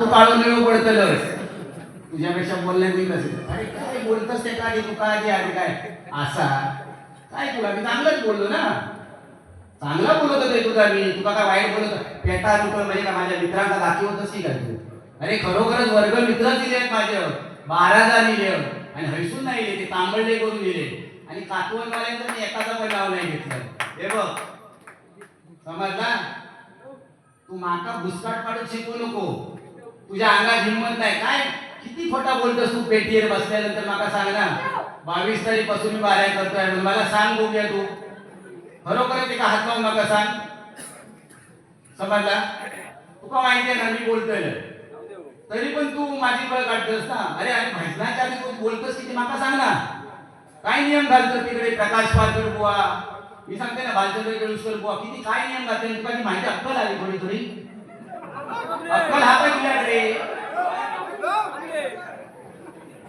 पाळून काढून निळू तुझ्यापेक्षा बोलल्या मी कसं? अरे काय बोलतस ते का तू काय आधी अरे काय? असा. काय तुला मी चांगलंच बोललो ना? चांगला बोलत होते तुझा मी. तुला काय वाईट बोलत पेटा रुपये म्हणजे का माझ्या मित्रांना दाखवतच की काय तू? अरे खरोखरच वर्ग मित्र दिले आहेत माझे. बाराजा दिले. आणि हैसून नाही दिले ते तांबडले करून दिले. आणि कातवणवाल्यांचं मी एकाचा पण नाव नाही घेतलं. हे बघ. समजला? तू माका भुसकाट पाडत शिकू नको. तुझ्या अंगात हिंमत नाही. काय? किती खोटा बोलतोस तू पेटीवर बसल्यानंतर मला सांग ना. बावीस तारीखपासून मी बाऱ्या करतोय म्हणून. मला सांग बघूया तू. खरोखर ते का हात लावून नका सांग? समजला? तुका माहिती आहे ना मी बोलतोय तरी पण तू माझी बळ काढतोस ना. अरे अरे भजनाच्या आधी तू बोलतोस की ते माका सांग ना. काय नियम घालतो तिकडे? प्रकाश पालकर बुवा. मी सांगते ना बालचंद्र केळुसकर बुवा. किती काय नियम घालते तुला माहिती अक्कल आली थोडी थोडी अक्कल हा काय तुझ्याकडे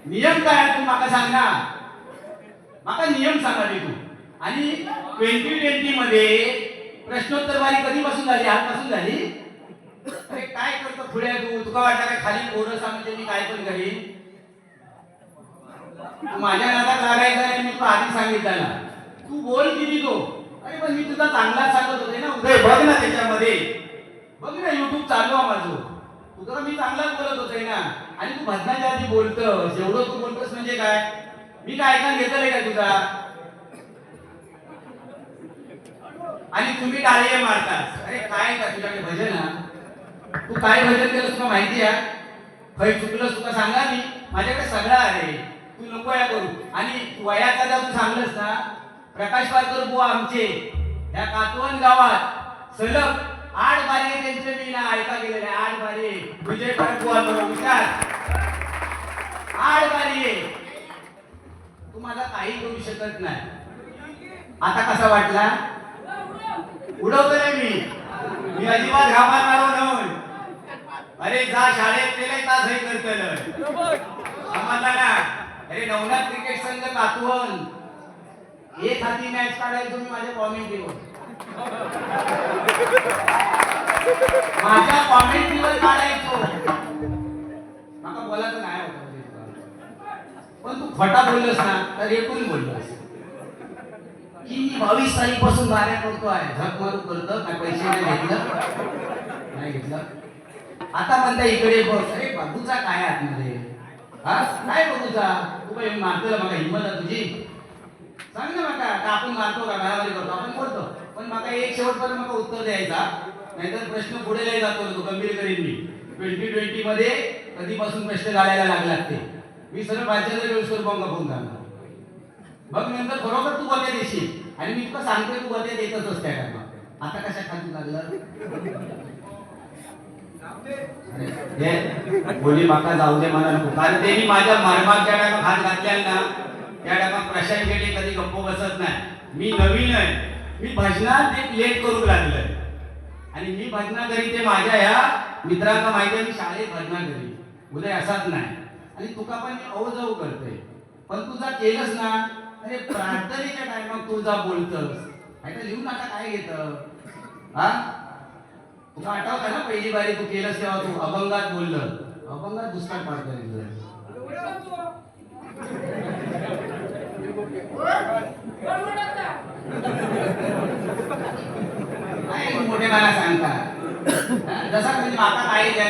नियम काय तू माका सांग ना. माका नियम सांगाली तू. आणि ट्वेंटी ट्वेंटी मध्ये प्रश्नोत्तरवारी कधीपासून झाली? आजपासून झाली? अरे काय करतो पुढे तू? तुका वाटतं काय खाली पोरं सांगते मी काय पण करीन? तू माझ्या नादात लागायचा नाही मी तुला आधी सांगितलं तू बोल किती तो. अरे पण मी तुझा चांगला सांगत होते ना उदय. बघ ना त्याच्यामध्ये. बघ ना युट्यूब चालू आहे माझं. तुझं मी चांगलाच बोलत होते ना? आणि तू भजनाच्या आधी बोलतो जेवढं तू बोलतोस म्हणजे काय? मी काय ऐकून घेतलंय का तुझा? आणि तुम्ही टाळे मारतात अरे काय का तुझ्याकडे भजन? हा तू काय भजन केलं तुला माहिती आहे? खै चुकलंस तुला सांगा मी. माझ्याकडे सगळं आहे. तू नको या करू. आणि वयाचा जर तू सांगलंस ना प्रकाश पारकर बुवा आमचे या कातवन गावात सलग आठ बारी त्यांचे मी ना ऐका गेलेले आठ बारी. विजय पारख विचार. आठ बारी. तुम्हाला काही करू शकत नाही. आता कसा वाटला? उडवतोय मी. मी अजिबात घाबरणारो नाही. अरे जा शाळेत गेले तास हे करतल समजला ना? अरे नवनाथ क्रिकेट संघ कातवन एक हाती मॅच तुम्ही माझे माझ्या कॉमेंट्रीवर माझ्या कॉमेंट्रीवर काढायचो. माका बोलायचं नाही होतं. पण तू फटा बोललोस ना तर एकूण बोललोस. की मी बावीस तारीखपासून बाऱ्या करतो आहे. झक मारू करतो काय पैसे नाही घेतलं. नाही घेतलं. आता म्हणता इकडे बस. अरे बघूचा काय आतमध्ये? हा? काय बघूचा तू काही मारतो मला हिंमत आहे तुझी. सांग ना माका का आपण मारतो का? घरामध्ये करतो. आपण बोलतो. पण मला एक शेवटपर्यंत उत्तर द्यायचा. नाहीतर प्रश्न पुढे लय जातो तो गंभीर करीन मी ट्वेंटी ट्वेंटी मध्ये कधीपासून प्रश्न घालायला लागला ते मी सरळ बालचंद्र केळुसकर बंग फोन करणार मग नंतर बरोबर तू गोत्या देशील? आणि मी तुला सांगतोय तू गोत्या देतच असते का आता कशा खाली लागलं? बोली माका जाऊ दे मला नको. कारण त्यांनी माझ्या मारमात ज्या टायमात हात घातल्या ना त्या टायमात प्रशांत गेले कधी गप्प बसत नाही. मी नवीन आहे. मी भजनात एक लेट करू लागलोय. आणि मी भजना करी ते माझ्या या मित्रांना माहिती आहे मी शाळेत भजना करी उदय असाच नाही. आणि तुका पण मी अवजव करते पण तुझा केलंस ना अरे प्रार्थनेच्या टायमात तू जा बोलतस. आता लिहून आता काय घेत? हा? तुला आठवतं ना पहिली बारी तू केलंस तेव्हा तू अभंगात बोललं? अभंगात दुसरा पाडतो काय मोठे मला सांगता. जसा तुम्ही माका काही द्या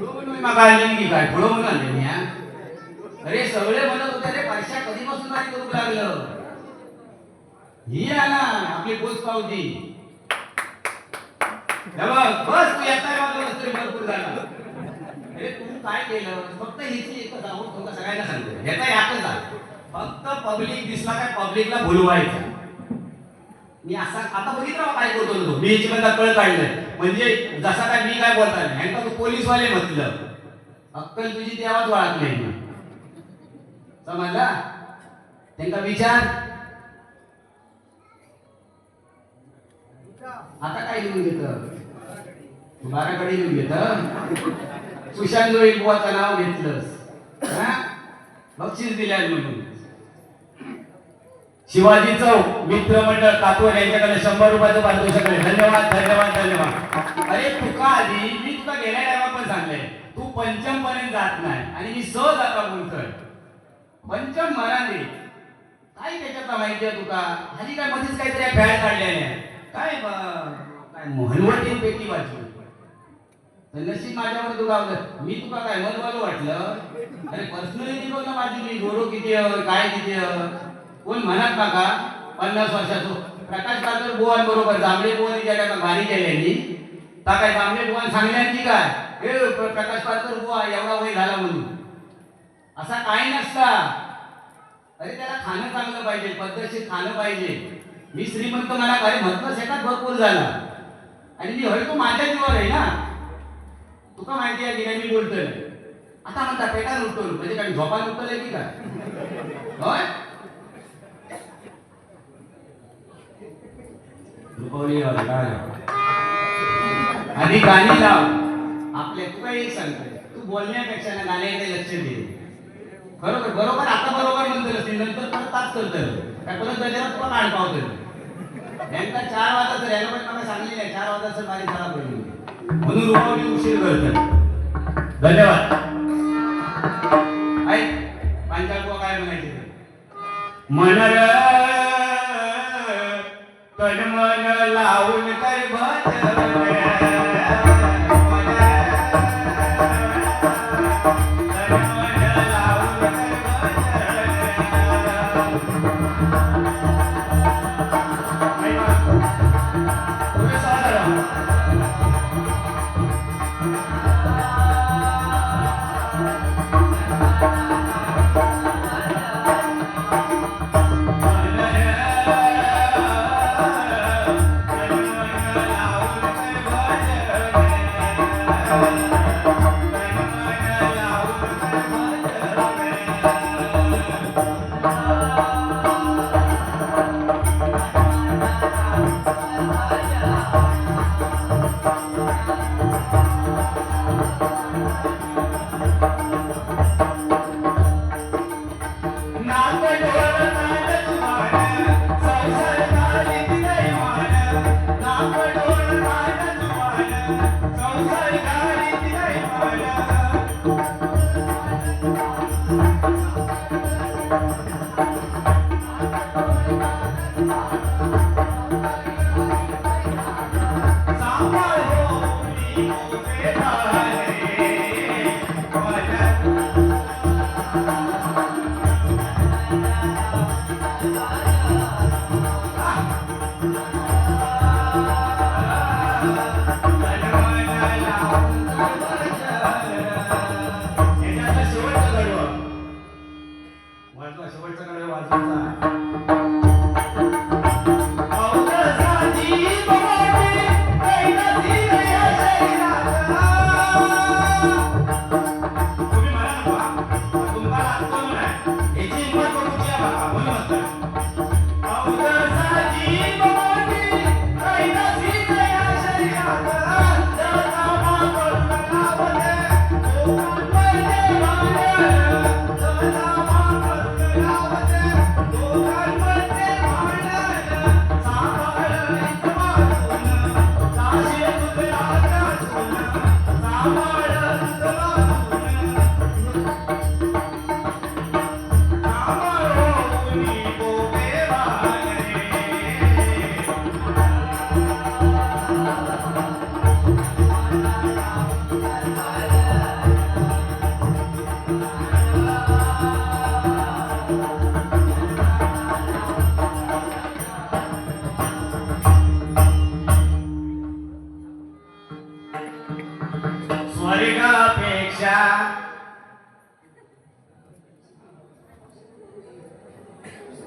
म्हणून माका आणली की काय फुलो म्हणून आले मी अरे सगळे म्हणत होते रे परीक्षा कधीपासून नाही करू लागलं? ही आहे ना आपली पोच पावती. बस तू येता भरपूर झाला अरे तू काय केलं? फक्त हिची एकच आहोत तुला सगळ्यांना सांगतो. येता यातच आहे फक्त पब्लिक दिसला काय पब्लिकला बोलवायचं. मी असा आता बघितलं काय बोलतो तो. मी याची बंदा कळ काढलंय म्हणजे जसा काय मी काय बोलता नाही. तू पोलीसवाले म्हटलं. अक्कल तुझी तेव्हाच वळत नाही समजला? त्यांचा विचार? आता काय लिहून घेत? बाराकडे लिहून घेत? सुशांत जोई बुवाचं नाव घेतलंस. हा? बक्षीस दिल्या म्हणून. शिवाजी चौक मित्र मंडळ कातवर यांच्याकडे शंभर रुपयाचं पारितोषिक आहे. धन्यवाद धन्यवाद धन्यवाद. अरे तुका आधी मी तुका गेल्या टायमा तू पंचम पर्यंत जात नाही आणि मी सहज आता बोलतोय पंचम म्हणाले काय त्याच्यात माहिती आहे तुका? हल्ली काय मध्येच काहीतरी फॅड काढलेले काय काय म्हणवटी पेटी वाचली नशीब माझ्यावर तू गावलं. मी तुका काय मनवालं वाटलं? अरे पर्सनॅलिटी बघ ना माझी मी गोरो किती काय किती कोण म्हणत बघा पन्नास वर्षाचो. प्रकाश पात्र बुवान बरोबर जांभळे बुवानी ज्या काय भारी केल्यानी ता काय जांभळे बुवान सांगल्यान की काय? हे प्रकाश पात्र बुवा एवढा वय झाला म्हणून. असा काय नसता. अरे त्याला खाणं चांगलं पाहिजे पद्धतशीर खाणं पाहिजे. मी श्रीमंत मला काय म्हटलं शेतात भरपूर झाला. आणि मी हळतो माझ्या जीवावर आहे ना. तुका माहिती आहे की नाही मी बोलतोय. आता म्हणता पेटा लुटतो म्हणजे काय झोपा लुटतोय की काय? होय? रुपवली आधी गाणी लाव. आपले तुका एक सांगतोय. तू बोलण्यापेक्षा ना गाण्याकडे लक्ष दे. बरोबर बरोबर आता बरोबर म्हणतो ते नंतर परत तास करतं काय परत गजरात पण काढ पावतो यांना चार वाजाचं यायला पण मला सांगली नाही चार वाजाचं माझी शाळा पडली म्हणून रुपावली उशीर करतात. धन्यवाद. ऐक पांचाल काय म्हणायचे? मनर तन मन लावून कर वाजवा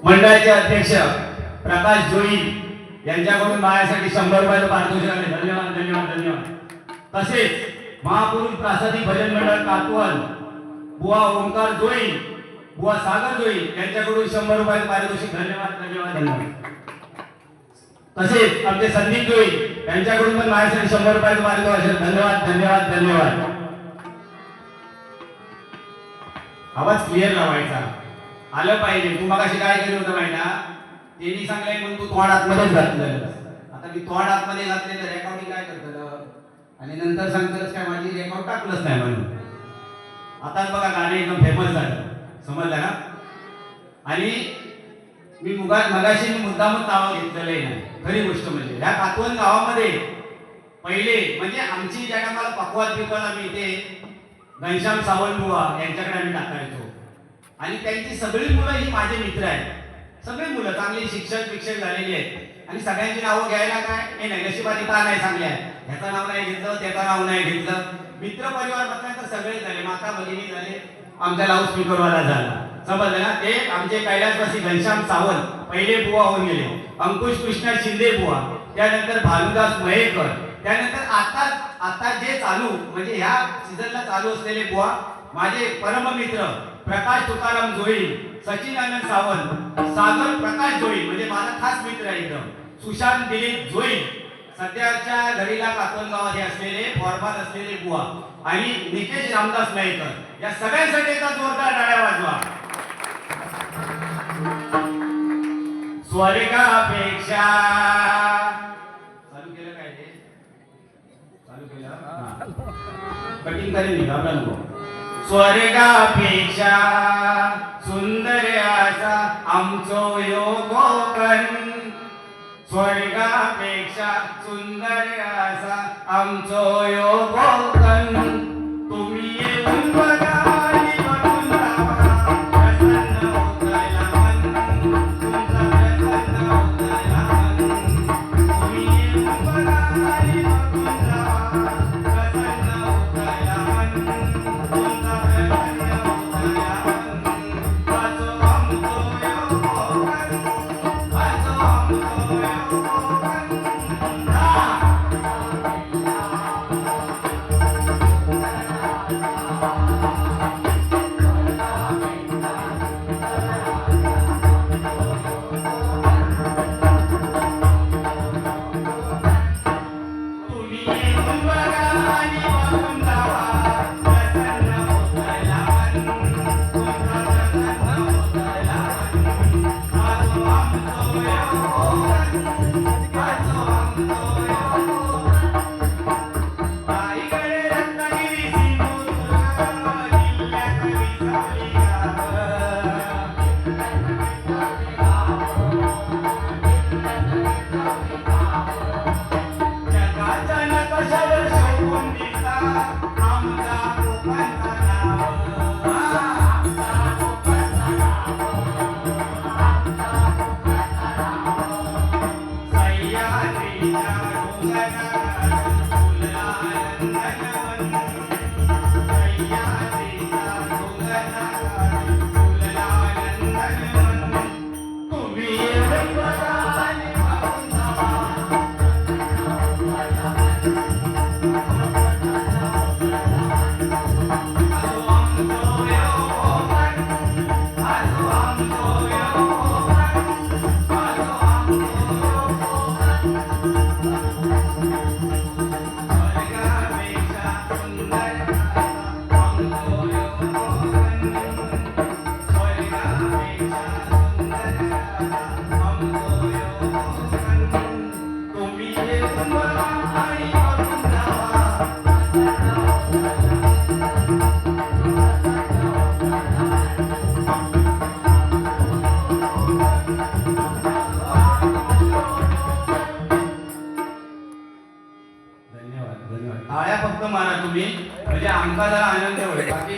मंडळाचे अध्यक्ष प्रकाश जोई यांच्याकडून माझ्यासाठी शंभर रुपयाचं पारितोषिक आले धन्यवाद धन्यवाद धन्यवाद. तसेच महापुरुष प्रासादिक भजन मंडळ कातवल बुवा ओंकार जोई बुवा सागर जोई यांच्याकडून शंभर रुपयाचं पारितोषिक. धन्यवाद धन्यवाद धन्यवाद. तसेच आमचे संदीप जोई यांच्याकडून पण माझ्यासाठी शंभर रुपयाचं पारितोषिक धन्यवाद धन्यवाद धन्यवाद. आवाज क्लिअर लावायचा. आलं पाहिजे. तू मगाशी काय केलं होतं माहिती त्यांनी सांगलंय म्हणून तू तोंड आतमध्येच घातलं आता मी तोंड आतमध्ये घातलेलं तर रेकॉर्डिंग काय करतलं आणि नंतर सांगतलंच काय माझी रेकॉर्ड टाकलंच नाही म्हणून. आता बघा गाणे एकदम फेमस झालं. समजलं ना? आणि मी मुगा मगाशी मी मुद्दामच नावं घेतलेलं नाही खरी गोष्ट म्हणजे ह्या कातवन गावामध्ये पहिले म्हणजे आमची ज्या टायमाला पकवात पिकवायला आम्ही इथे घनश्याम सावंतबुवा यांच्याकडे आम्ही टाकायचो आणि त्यांची सगळी मुलं ही माझे मित्र आहेत. सगळी मुलं चांगली शिक्षण शिक्षक झालेली आहेत. आणि सगळ्यांची नावं घ्यायला काय? हे नाही नशिबात का नाही चांगल्या ह्याचं नाव नाही घेतलं त्याचं नाव नाही घेतलं. मित्र परिवार म्हटल्यानंतर सगळे झाले. माता भगिनी झाले. आमच्या लाऊड स्पीकरवाला झाला. समजलं ना? ते आमचे कैलासवासी घनश्याम सावंत पहिले बुवा होऊन गेले. अंकुश कृष्ण शिंदे बुवा. त्यानंतर भानुदास मयेकर त्यानंतर आता आता जे चालू म्हणजे ह्या सीझनला चालू असलेले बुवा माझे परममित्र प्रकाश तुकाराम जोई सचिनानंद सावंत सागर प्रकाश जोई म्हणजे माझा खास मित्र आहे एकदम. सुशांत दिलीप जोई सध्याच्या घडीला कातवन गावात असलेले फॉर्मात असलेले बुवा. आणि निकेश रामदास नाईकर. या सगळ्यांसाठी एका जोरदार डाळ्या वाजवा. स्वर्गापेक्षा. चालू केलं काय ते? चालू केलं? कटिंग करेल मी नको. स्वर्गापेक्षा सुंदर असा आमचो यो कोकण. स्वर्गापेक्षा सुंदर असा आमचो यो कोकण. तुम्ही येऊन बघा.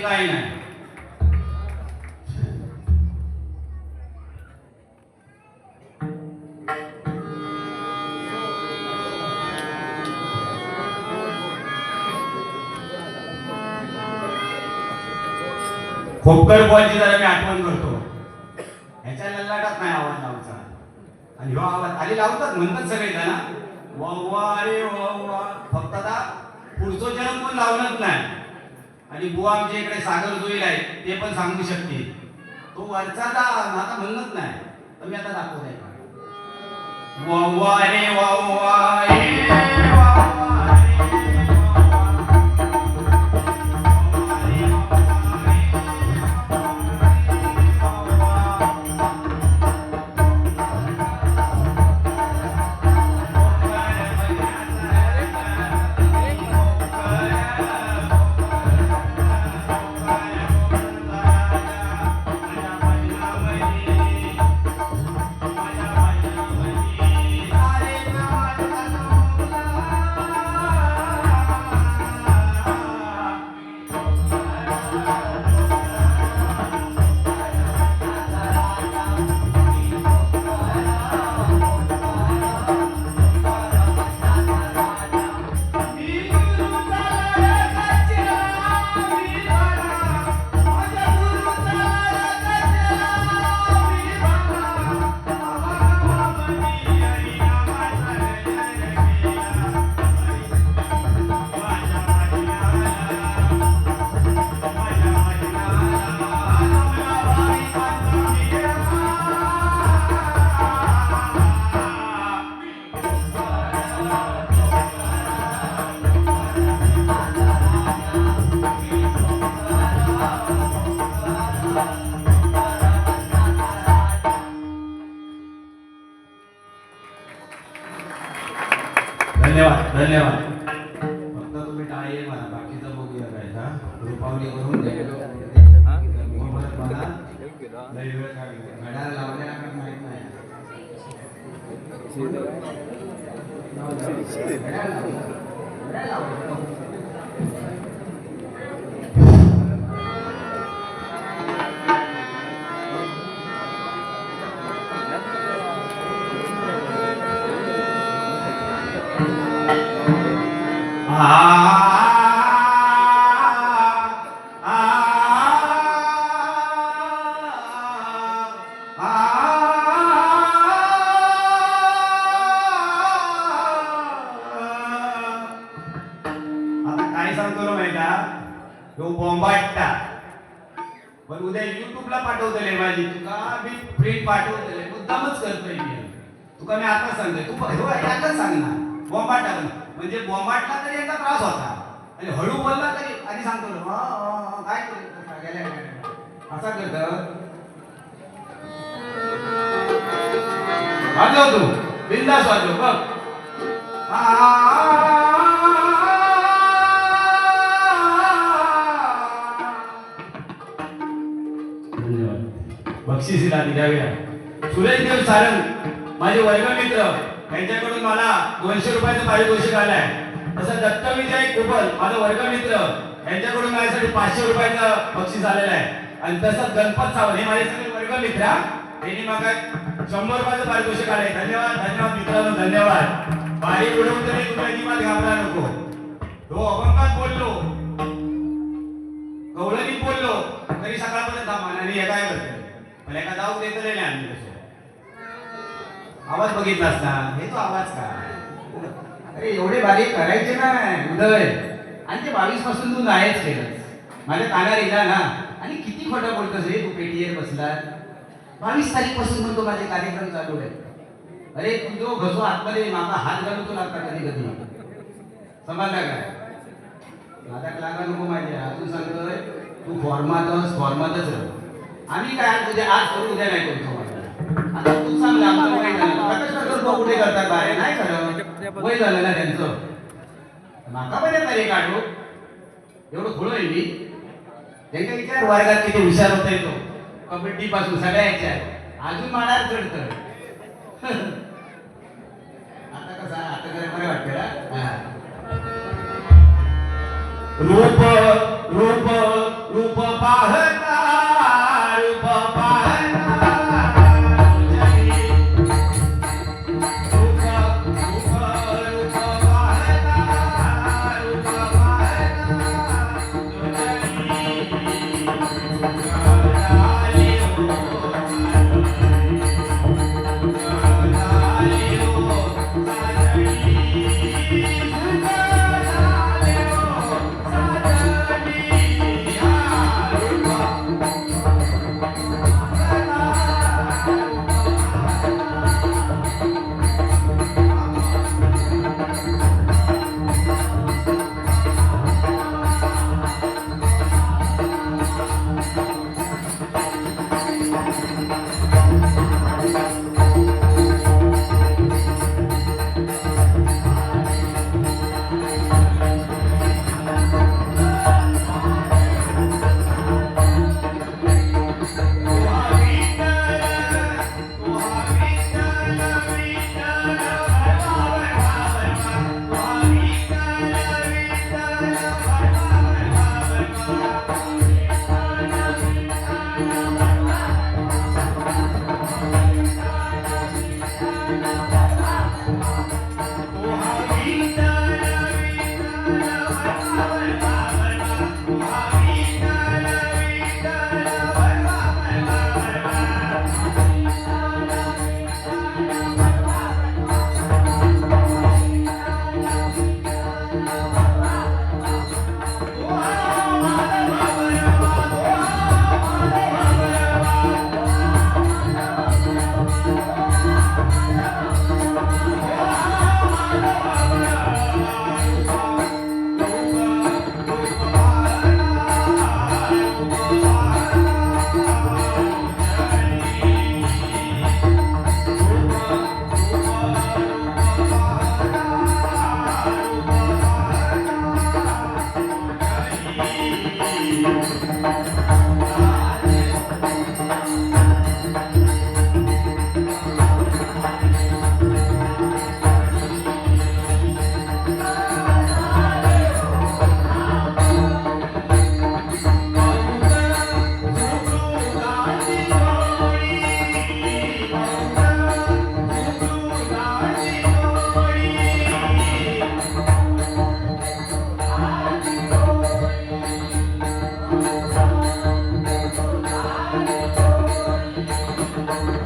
काही नाही. खोपकर बुवाची जरा मी आठवण करतो. ह्याच्या लल्लाटात नाही आवाज लावचा. आणि ह्यो आवाज आधी लावतात म्हणतात सगळे जण वा रे वा फक्त आता पुढचं जन्म पण लावणार नाही. आणि बुवा आमच्या इकडे सागर जोईल आहे ते पण सांगू शकते. तो वरचा दा माझा म्हणत नाही. तर मी आता दाखवत आहे वावा रे वा रे वा Sí, sí. तुका सांगतोय तू ह्यो आता सांग ना म्हणजे बोंबाटला तरी याचा त्रास होता. आणि हळू बोलला तरी आधी सांगतो काय असा करत. वाजव तू. बिंदास वाजव बघ. बक्षिसीला बक्षिसी द्याव्या सुरेश देव सारंग. माझे वर्गमित्र यांच्याकडून मला दोनशे रुपयाचं पारितोषिक आहे तसं दत्त विजय कुबल माझा वर्गमित्र यांच्याकडून माझ्यासाठी पाचशे रुपयाचं बक्षीस आलेलं आहे. आणि तसं गणपत सावंत हे माझे सगळे वर्गमित्र यांनी त्यांनी मला शंभर रुपयाचं पारितोषिक आलंय. धन्यवाद धन्यवाद मित्रांनो धन्यवाद. बारीक आवाज बघितलास ना हे तो आवाज का? अरे एवढे बारीक करायचे ना उदय आणि ते बावीसपासून तू नाहीच केलं. माझ्या कानार येला ना. आणि किती खोटं बोलतोस रे तू पेटीवर बसला बावीस तारीखपासून म्हणतो माझे कार्यक्रम चालू आहे अरे तू जो घसो आतमध्ये माझा हात घालून तो लागता कधी कधी? समजला काय नाटक लागा नको माझे. अजून सांगतोय तू फॉर्मातच फॉर्मातच राह आम्ही काय उद्या आज करू उद्या नाही करतो. मला. आमचं वय झालं प्रकाश कुठे करतात बाहेर नाही खरं वय झालं ना त्यांचं माका पण तरी एक एवढं खुलं आहे मी त्यांच्या विचार वर्गात किती हुशार होता येतो कबड्डी पासून सगळ्या याच्यात अजून माणार चढत आता कसं आता कसं बरं वाटतं ना? रूप रूप रूप पाहता Thank